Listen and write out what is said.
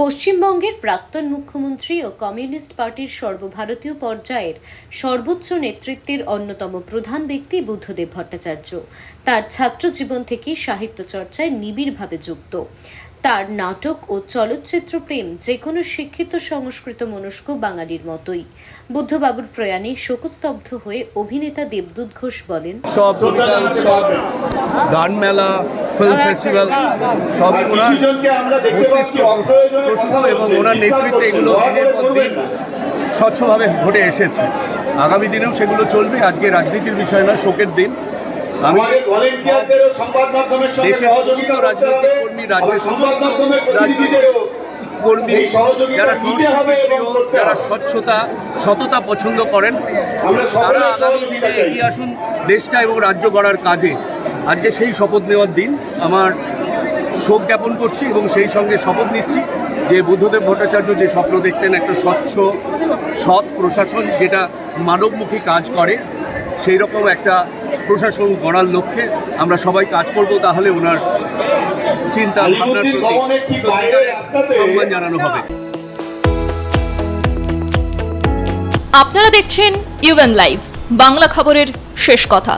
পশ্চিমবঙ্গের প্রাক্তন মুখ্যমন্ত্রী ও কমিউনিস্ট পার্টির সর্বভারতীয় পর্যায়ের সর্বোচ্চ নেতৃত্বের অন্যতম প্রধান ব্যক্তি বুদ্ধদেব ভট্টাচার্য। তার ছাত্র জীবন থেকে সাহিত্য চর্চায় নিবিড়ভাবে যুক্ত। তার নাটক ও চলচ্চিত্র প্রেম যে কোনো শিক্ষিত, সংস্কৃত মনস্ক বাঙালির মতোই। বুদ্ধবাবুর প্রয়াণে শোকস্তব্ধ হয়ে অভিনেতা দেবদূত ঘোষ বলেন উৎসব গান মেলা ফিল্ম ফেস্টিভ্যাল সব ওনার কিছুজনকে আমরা দেখতে পাচ্ছি অপ্রয়োজনে প্রশ্ন এবং ওনার নেতৃত্বে এগুলো দিনের পর দিন স্বচ্ছভাবে ঘটে এসেছে। আগামী দিনেও সেগুলো চলবে আজকে রাজনীতির বিষয় না শোকের দিন। আমি দেশের সমস্ত রাজনৈতিক কর্মী, রাজ্যের সমস্ত কর্মী যারা যারা স্বচ্ছতা সততা পছন্দ করেন তারা আগামী দিনে এগিয়ে আসুন দেশটা এবং রাজ্য গড়ার কাজে। আজকে সেই শপথ নেওয়ার দিন আমার শোক জ্ঞাপন করছি এবং সেই সঙ্গে শপথ নিচ্ছি যে বুদ্ধদেব ভট্টাচার্য যে স্বপ্ন দেখতেন একটা স্বচ্ছ সৎ প্রশাসন যেটা মানবমুখী কাজ করে সেই রকম একটা প্রশাসন গড়ার লক্ষ্যে আমরা সবাই কাজ করব তাহলে ওনার চিন্তা ভাবনার প্রতি সম্মান জানানো হবে। আপনারা দেখছেন ইউএন লাইভ বাংলা খবরের শেষ কথা।